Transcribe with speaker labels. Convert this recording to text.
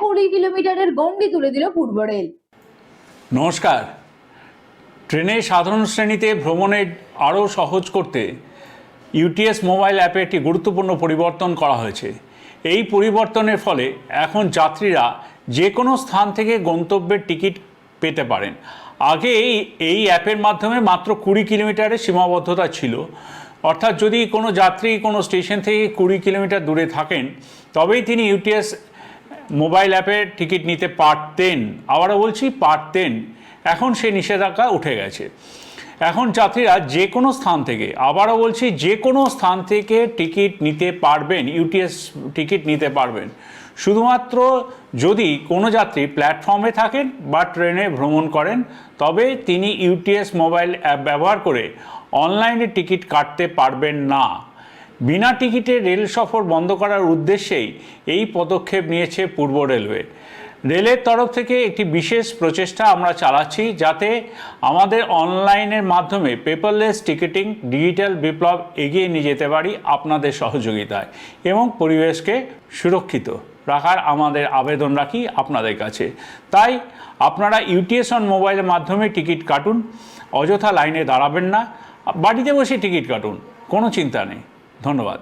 Speaker 1: কুড়ি কিলোমিটারের গণ্ডি তুলে দিল পূর্ব রেল।
Speaker 2: নমস্কার। ট্রেনে সাধারণ শ্রেণীতে ভ্রমণের আরও সহজ করতে ইউটিএস মোবাইল অ্যাপে একটি গুরুত্বপূর্ণ পরিবর্তন করা হয়েছে। এই পরিবর্তনের ফলে এখন যাত্রীরা যে কোনো স্থান থেকে গন্তব্যের টিকিট পেতে পারেন। আগে এই এই অ্যাপের মাধ্যমে মাত্র কুড়ি কিলোমিটারের সীমাবদ্ধতা ছিল। অর্থাৎ যদি কোনো যাত্রী কোনো স্টেশন থেকে কুড়ি কিলোমিটার দূরে থাকেন, তবেই তিনি ইউটিএস মোবাইল অ্যাপে টিকিট নিতে পারতেন। আবারও বলছি, পারতেন। এখন সেই নিষেধাজ্ঞা উঠে গেছে। এখন যাত্রীরা যে কোনো স্থান থেকে, আবারও বলছি, যে কোনো স্থান থেকে টিকিট নিতে পারবেন, ইউটিএস টিকিট নিতে পারবেন। শুধুমাত্র যদি কোনো যাত্রী প্ল্যাটফর্মে থাকেন বা ট্রেনে ভ্রমণ করেন, তবে তিনি ইউটিএস মোবাইল অ্যাপ ব্যবহার করে অনলাইনে টিকিট কাটতে পারবেন না। বিনা টিকিটে রেল সফর বন্ধ করার উদ্দেশ্যেই এই পদক্ষেপ নিয়েছে পূর্ব রেলওয়ে। রেলের তরফ থেকে একটি বিশেষ প্রচেষ্টা আমরা চালাচ্ছি যাতে আমাদের অনলাইনের মাধ্যমে পেপারলেস টিকিটিং, ডিজিটাল বিপ্লব এগিয়ে নিয়ে যেতে পারি আপনাদের সহযোগিতায় এবং পরিবেশকে সুরক্ষিত রাখার আমাদের আবেদন রাখি আপনাদের কাছে। তাই আপনারা ইউটিএস অন মোবাইলের মাধ্যমে টিকিট কাটুন, অযথা লাইনে দাঁড়াবেন না, বাড়িতে বসে টিকিট কাটুন, কোনো চিন্তা নেই। ধন্যবাদ।